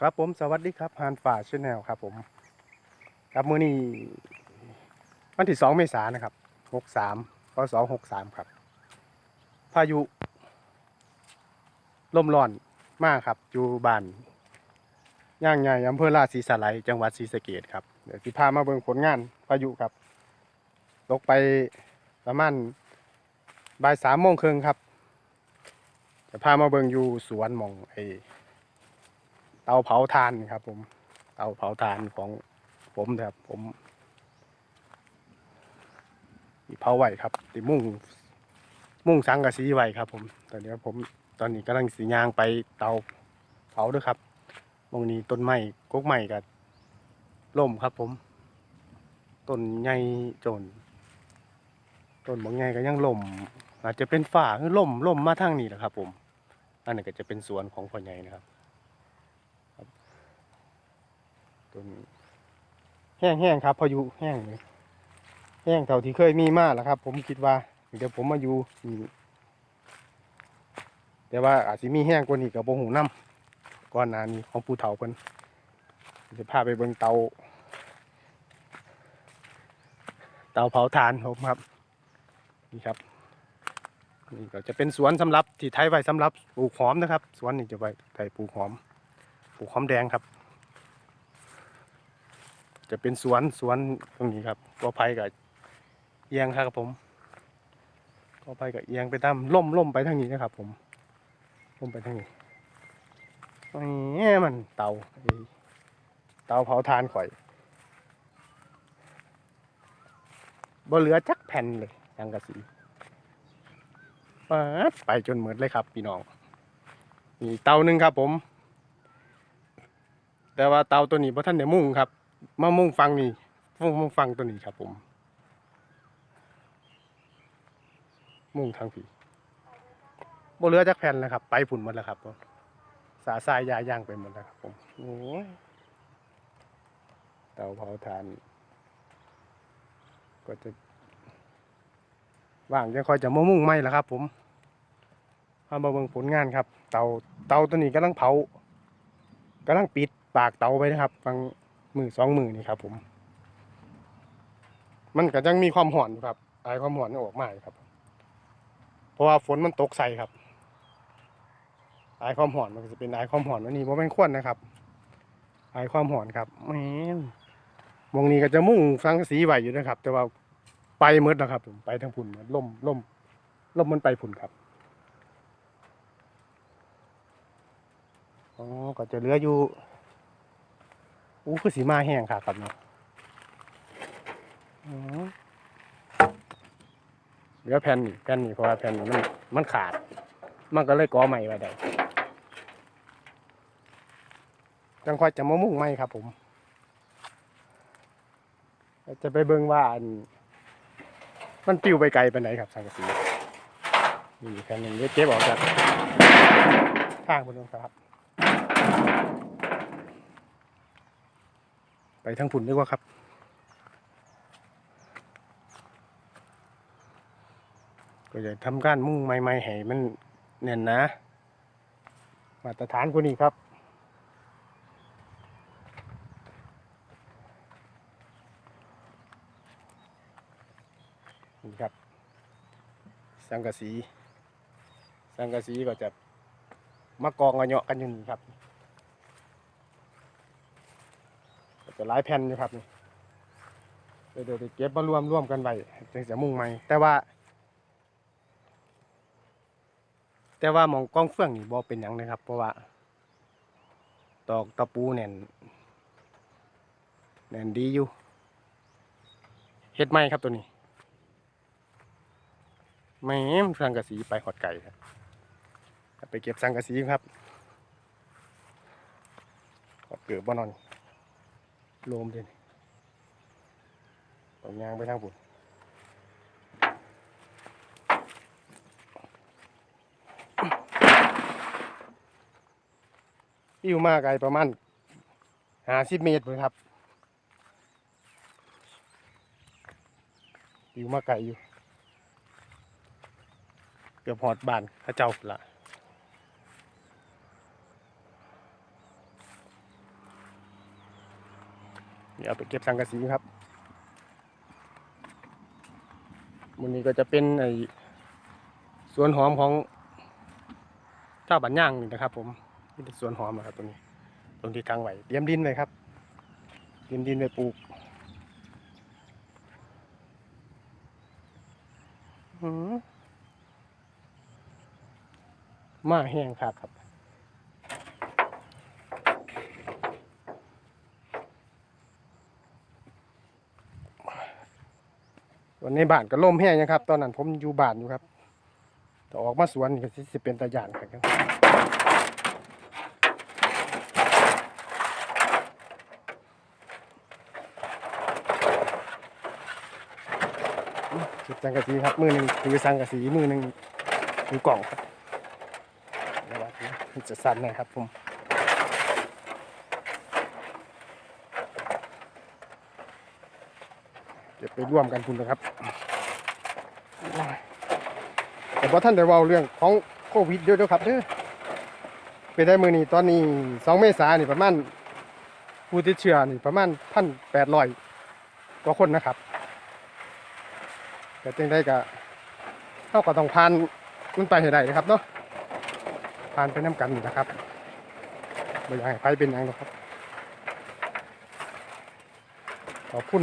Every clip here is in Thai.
ครับผมสวัสดีครับฮานฝ่าชแนลครับผมครับมือนี้วันที่สองเมษายนนะครับหกสามพศหกสามครับ พายุลมร้อนมากครับอยู่บ้านย่างใหญ่อำเภอราศีสไลจังหวัดศรีสะเกดครับเดี๋ยวสิพามาเบิ่งผลงานพายุครับตกไปประมาณบ่ายสามโมงครึ่งครับจะพามาเบิ่งอยู่สวนมองไอ เตาเผาถ่านครับ ผม เตาเผาถ่านของผมนะครับ ผมที่เผาไว้ครับที่มุ่ง มุ่งสังกะสีไว้ครับ ผม ตอนนี้ผมตอนนี้กำลังสียางไปเตาเผาด้วยครับมองนี้ต้นไม้กกไม้กับล่มครับผมต้นใหญ่จนต้นบางใหญ่ก็ยังล่มอาจจะเป็นฝ่าหรือล่มล่มมาทางนี้แหละครับ ผม อันนี้ก็จะเป็นสวนของพ่อใหญ่นะครับ ต้นแห้งๆครับ พายุแห้งเลยแห้งเท่าที่เคยมีมากแล้วครับ ผมคิดว่า เดี๋ยวผมมาอยู่นี่แต่ว่าอาจจะมีแห้งกว่านี้กับโบหูน้ำก่อนหน้านี้ของปูเถาเพิ่นจะพาไปเบิ่งเตา เตาเผาถ่านผมครับ นี่ครับนี่ก็จะเป็นสวนสำหรับที่ไทยไว้สำหรับปลูกหอมนะครับ สวนนี้จะไว้ไทยปลูกหอม ปลูกหอมแดงครับ จะเป็นสวนสวนตรงนี้ครับก็ไผ่กับเอียงครับผมก็ไผ่กับเอียงไปตามล่มล่มไปทางนี้นะครับ ผมล่มไปทางนี้แหมมันเตาเตาเผาถ่านข่อยบ่เหลือจักแผ่นเลยสังกระสีปาดไปจนหมดเลยครับ พี่น้องนี่เตาหนึ่งครับผม แต่ว่าเตาตัวนี้พระท่านได้มุ่งครับ มามุ่งฟังนี่มุ่งมุ่งฟังตัวนี้ครับผม มุ่งทางผีบ่เหลือจักแผ่นแล้วครับ ไปผุนหมดแล้วครับผมสาสายยาย่างไปหมดแล้วครับผมโอ้ยเตาเผาถ่าน ก็จะว่างจะคอยจะมามุ่งไหมแล้วครับ ผมพามาเบิ่งผลงานครับ เตาเตาตัวนี้กำลังเผากำลังปิดปากเตาไปนะครับฟัง มือสองมือนี่ครับ ผม มันก็ยังมีความห่อนครับไอายความห่อนออกมายครับ เพราะว่าฝนมันตกใส่ครับไอายความห่อนมันจะเป็นไอายความห่อนวันนี้ว่าเป็นควนนะครับไอายความห่อนครับแหมมองนี้ก็จะมุ่งสังสีไหวอยู่นะครับ แต่ว่าไปหมืดนะครับ ผมไปทางพุ่นล่มล่มล่มมันไปพุ่นครับอ๋อก็จะเหลืออยู่ อู้คือสีมาแห้งค่ะครับเนาะเหลือแผ่นนี่แผ่นนี่เพราะว่าแผ่นนี่มันมันขาด มันก็เลยก่อใหม่ไว้ได้จังค่อยจะมามุ่งไหมครับ ผม จะไปเบิ่งว่าอันมันปิวไปไกลไปไหนครับสังกะสีนี่แผ่นหนึ่งเดี๋ยวเก็บออกจากข้างบนนู้นครับ ไปทางผุนดีกว่าครับ ก็จะทำการมุ่งไม้ๆให้มันแน่นนะ มาตรฐานกว่านี้ครับนี่ครับ สังกะสี สังกะสีก็จะมากองกระเหาะกันอยู่นี่ครับ ก็หลายแผ่นอยู่ครับนี่เดี๋ยวเดี๋ยวเก็บมารวมรวมกันไว้จึงจะมุ่งใหม่แต่ว่า แต่ว่ามองกล้องเฟื่องนี่บ่เป็นหยังนะครับ เพราะว่า ตอกตะปูแน่นแน่นดีอยู่เฮ็ดไหมครับตัวนี้ไม่มสังกะสีไปหอดไก่ครับไปเก็บสังกะสีครับขอดเกือบบ่นอน โลมเด่นตองยางไปทางปุ่นอยู่มากไกลประมาณหาสิบเมตรเลยครับอยู่มากไกลอยู่ เกือบหอดบานเข้าเจ้าละ เนี่เอาไปเก็บสังกะสีครับมันนี้ก็จะเป็นไอสวนหอมของเจ้าบันย่างนี่นะครับ ผมนี่เป็นสวนหอมนะครับตรงนี้ ตรงที่ทางไหวเตรียมดินไว้ครับเตรียมดินไว้ปลูกหือมาแห้งครับครับ ตอนในบ้านก็ล่มแห้งนะครับ ตอนนั้นผมอยู่บ้านอยู่ครับแต่ออกมาสวนก็สิเป็นตาหยานครับเก็บสังกะสีครับมือหนึ่งถือสังกะสีมือหนึ่งถือกล่องครับจะสั่นนะครับผมเก็บ ไปร่วมกันคุณนะครับแต่พอท่านได้ว้าเรื่องของโควิดเด้วยครับเด้อเป็นได้มือนี้ตอนนี้สองเมษานี่ประมาณผู้ติดเชื้อนี่ประมาณพันแปดร้อยกว่าคนนะครับ แต่จึงได้ก็เท่ากับต้องผ่านมันไปให้ได้นะครับเนาะผ่านไปน้ำกันนะครับไม่อยากให้ใครเป็นอย่างหรอกครับ ขอบคุณ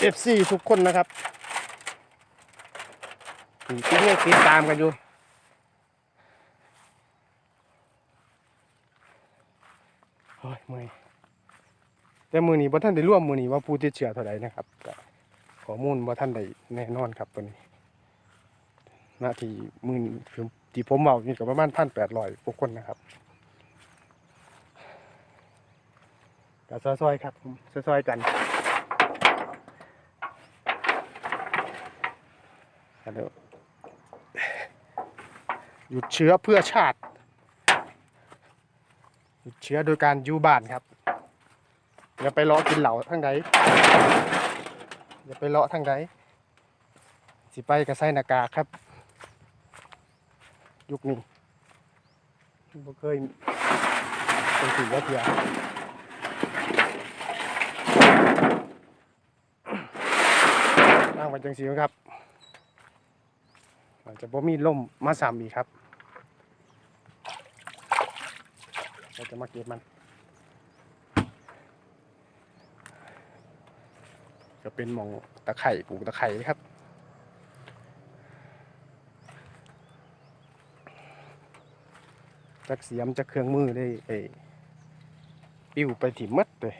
เอฟซีทุกคนนะครับที่ที่ยังติดตามกันอยู่ โอ้ยเมื่อยแต่มือนี้บ่ท่านได้ร่วมมือนี้ว่าผู้ติดเชื้อเท่าไหร่นะครับก็ข้อมูลบ่ท่านได้แน่นอนครับตัวนี้หน้าที่มือนี้คือที่ผมเมานี่ก็ประมาณพันแปดร้อยกว่าคนนะครับก็ซอยๆครับผมซอยๆกัน เดี๋ยวหยุดเชื้อเพื่อชาติ หยุดเชื้อโดยการยูบ้านครับอย่าไปเลาะกินเหล่าทั้งใดอย่าไปเลาะทั้งใดสิไปกับใส่หน้ากากครับ ยุคนี้บ่เคยเป็นสิ่งว่าเพียนั่งไปจังสีครับ มันจะบ่มีลมมาซ้ำอีกครับ เราจะมาเก็บมัน จะเป็นหมองตะไคร่ปลูกตะไคร่ครับจักเสียมจักเครื่องมือได้ไอ้ปิ้วไปถิ่มมัดเลย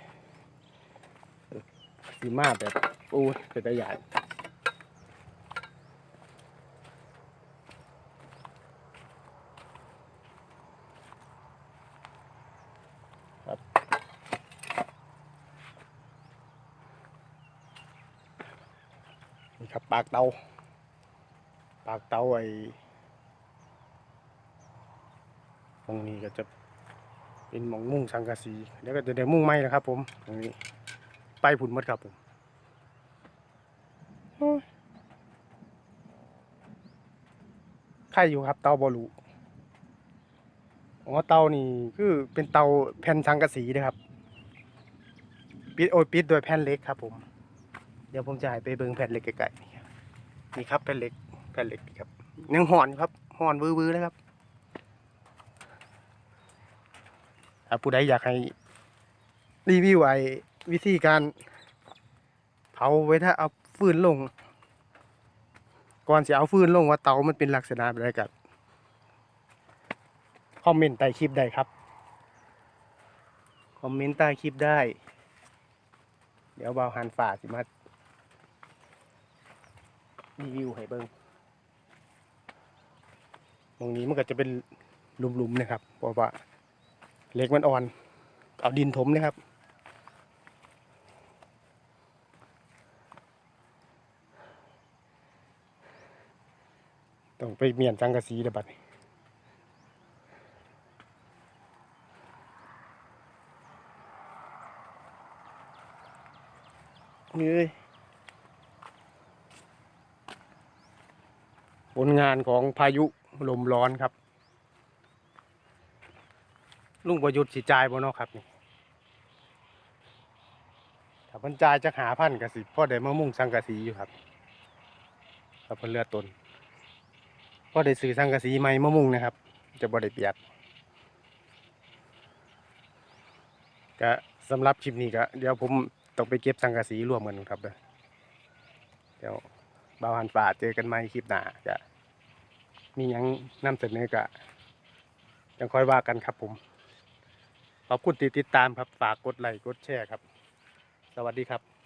สีมาแบบโอ้ยเป็นตะใหญ่ นี่ครับปากเตา ปากเตาไอ้ตรงนี้ก็จะเป็นหมองมุ่งสังกะสีเดี๋ยวก็จะได้มุ่งไม้นะครับ ผมตรงนี้ไปผุนหมดครับผมโอ้ยใครอยู่ครับ เตาบอลูอ๋อเตานี่คือเป็นเตาแผ่นสังกะสีนะครับ ปิดโอ้ยปิดโดวยแผ่นเล็กครับผม เดี๋ยวผมจะให้ไปเบิ่งแผ่นเหล็กไกลๆนี่ครับมีครับแผ่นเหล็กแผ่นเหล็กครับยังห่อนครับห่อนวื้อๆเลยครับถ้าผู้ใดอยากให้รีวิวไอ้วิธีการเผาไว้ถ้าเอาฟืนลง ก่อนจะเอาฟืนลงว่าเตามันเป็นลักษณะแบบไรกับคอมเมนต์ใต้คลิปได้ครับ คอมเมนต์ใต้คลิปได้ เดี๋ยวเบาหันฝ่าสิมา รีวิวให้เบิ้งตรงนี้มันก็จะเป็นหลุมๆนะครับเพราะว่าเล็กมันอ่อน เอาดินถมนะครับ ต้องไปเมียนจังกะสีเดี๋ยวบัดนี้เลย ผลงานของพายุลมร้อนครับ ลุงประยุทธ์สิจายบ่เนาะครับนี่าเพิ่นจายจักหาพันก็สิพ่อได้มามุ่งสังกะสีอยู่ครับถ้าเพิ่นเลือดตนพ่อได้ซื้อสังกะสีใหม่มามุ่งนะครับ จะบ่ได้เปียกก็สำหรับคลิปนี้ก็เดี๋ยวผมต้องไปเก็บสังกะสีรวมกันครับเด้อเดี๋ยวบ่าวหันป่าเจอกันใหม่คลิปหน้าจะ มียังนำเสนอกะยังค่อยว่ากันครับผม ขอบคุณที่ติดตามครับ ฝากกดไลค์กดแชร์ครับ สวัสดีครับ